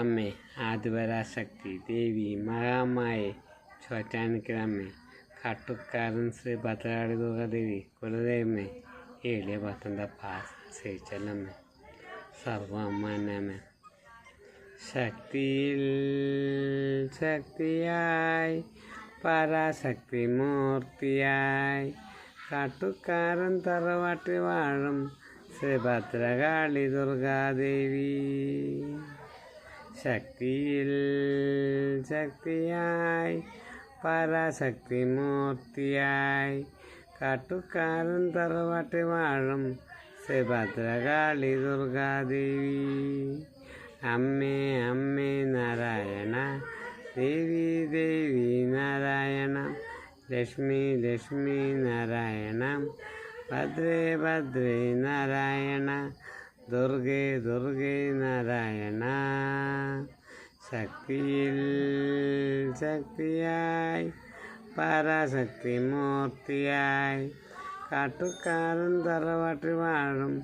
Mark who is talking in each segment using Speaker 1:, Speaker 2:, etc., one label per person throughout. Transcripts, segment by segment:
Speaker 1: അമ്മേ ആദിപരാശക്തി ദേവി മഹാമായ ചോറ്റാനിക്കരമ്മേ കാട്ടുകാരൻ ശ്രീ ഭദ്രകാളി ദുർഗാദേവി കുലദേവമേ ഏളിയ പത്തണ്ട പാസ് സേച്ചല്ലമ്മേ സർവമ്മന്നമ്മേ ശക്തിയിൽ ശക്തിയായി പരാശക്തി മൂർത്തിയായി കാട്ടുകാരൻ തറവാട്ടി വാഴും ശ്രീ ഭദ്രകാളി ദുർഗാദേവി ശക്തിയിൽ ശക്തിയായി പരാശക്തി മൂർത്തിയായി കാട്ടുകാരൻ തറവാട്ടി വാഴും ശ്രീഭദ്രകാളി ദുർഗാദേവി. അമ്മേ അമ്മേ നാരായണ ദേവി ദേവി നാരായണ. ലക്ഷ്മി ലക്ഷ്മി നാരായണ. ഭദ്രേ ഭദ്രേ നാരായണ. ദുർഗേ ദുർഗേ നാരായണ. ശക്തിയിൽ ശക്തിയായി പരാശക്തി മൂർത്തിയായി. കാട്ടുകാരൻ തറവാട്ടി വാഴും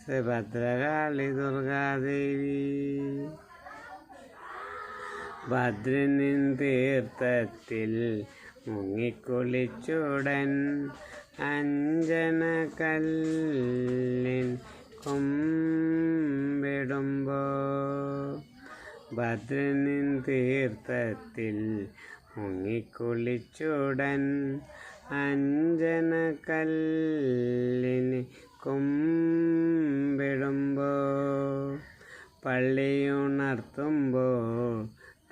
Speaker 1: ശ്രീഭദ്രകാളി ദുർഗാദേവി. ഭദ്രനിൻ തീർത്ഥത്തിൽ മുങ്ങിക്കുളിച്ചുടൻ അഞ്ജന കല്ലിൻ കൊമ്പിടുമ്പോ ഭദ്രനിൻ തീർത്ഥത്തിൽ മുങ്ങിക്കുളിച്ചുടൻ അഞ്ജന കല്ലിന് കുമ്പിടുമ്പോ പള്ളിയുണർത്തുമ്പോൾ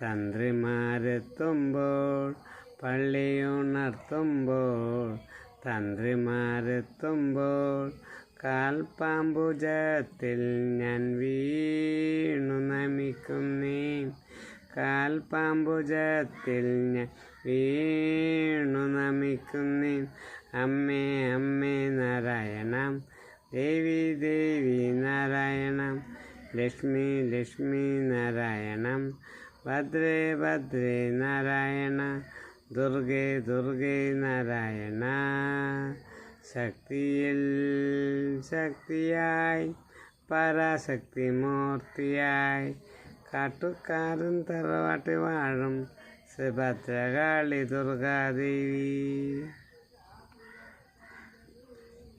Speaker 1: തന്ത്രിമാരെത്തുമ്പോൾ പള്ളിയുണർത്തുമ്പോൾ തന്ത്രിമാരെത്തുമ്പോൾ കാൽപ്പാമ്പുജത്തിൽ ഞാൻ വീണു നമിക്കുന്നേ കാൽപാമ്പുജത്തിൽ ഞാൻ വീണു നമിക്കുന്നേ അമ്മേ അമ്മേ നാരായണം. ദേവി ദേവി നാരായണം. ലക്ഷ്മി ലക്ഷ്മി നാരായണം. ഭദ്രേ ഭദ്രേ നാരായണ. ദുർഗേ ദുർഗേ നാരായണ. ശക്തിയിൽ ശക്തിയായി പരാശക്തി മൂർത്തിയായി. കാട്ടുകാരൻ തറവാട്ടി വാഴും ശ്രീ ഭദ്രകാളി ദുർഗാദേവി.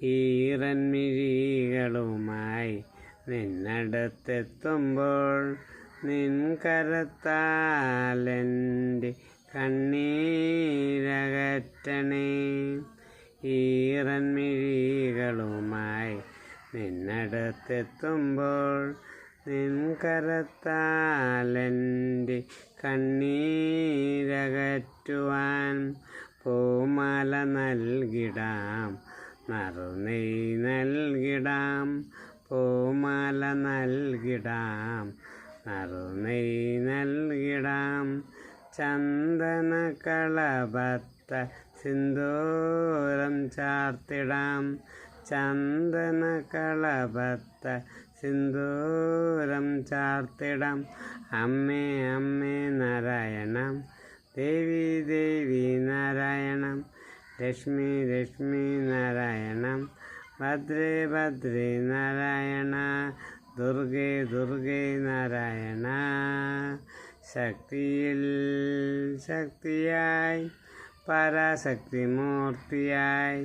Speaker 1: ഈറൻമിഴികളുമായി നിന്നടുത്തെത്തുമ്പോൾ നിൻ കരത്താലെന്റെ കണ്ണീരകറ്റണേ. ഈറൻമിഴികളുമായി നിന്നടുത്തെത്തുമ്പോൾ നിൻകരത്താലന്റെ കണ്ണീരകറ്റുവാൻ പൂമാല നൽകിടാം നറുനെയ് നൽകിടാം പൂമാല നൽകിടാം നറുനെയ് നൽകിടാം ചന്ദന കളഭത്ത സിന്ദൂരം ചാർത്തിടാം. ചന്ദന കളഭത്ത സിന്ദൂരം ചാർത്തിടാം. അമ്മേ അമ്മേ നാരായണം. ദേവി ദേവി നാരായണം. ലക്ഷ്മി ലക്ഷ്മി നാരായണം. ഭദ്രേ ഭദ്രേ നാരായണ. ദുർഗേ ദുർഗേ നാരായണ. ശക്തിയിൽ ശക്തിയായി പരാശക്തി മൂർത്തിയായി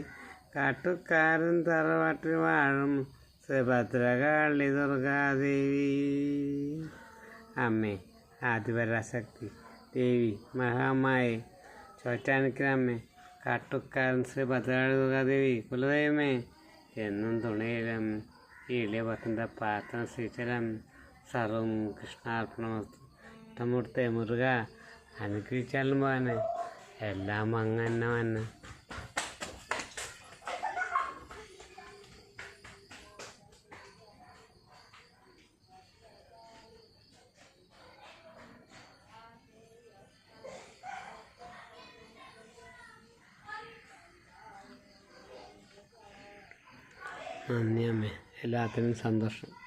Speaker 1: കാട്ടുകാരൻ തറവാട്ടിൽ വാഴും ശ്രീഭദ്രകാളി ദുർഗാദേവി അമ്മേ ആദിപരാശക്തി ദേവി മഹാമായ ചോറ്റാനിക്കരമ്മേ കാട്ടുക്കാരൻ ശ്രീ ഭദ്രകാളി ദുർഗാദേവി കുലദൈവമേ എന്നും തുണയിലും ഈ ഇളിയ പത്തിന്റെ പ്രാർത്ഥന സ്വീകരിച്ചാലും സർവം കൃഷ്ണാർപ്പണമസ്തു ഇഷ്ടമുടുത്തെ മുരുക അനുഗ്രഹിച്ചാലും പോകാനെ എല്ലാം അങ്ങനെ വന്ന നന്ദി അമ്മേ. എല്ലാത്തിനും സന്തോഷം.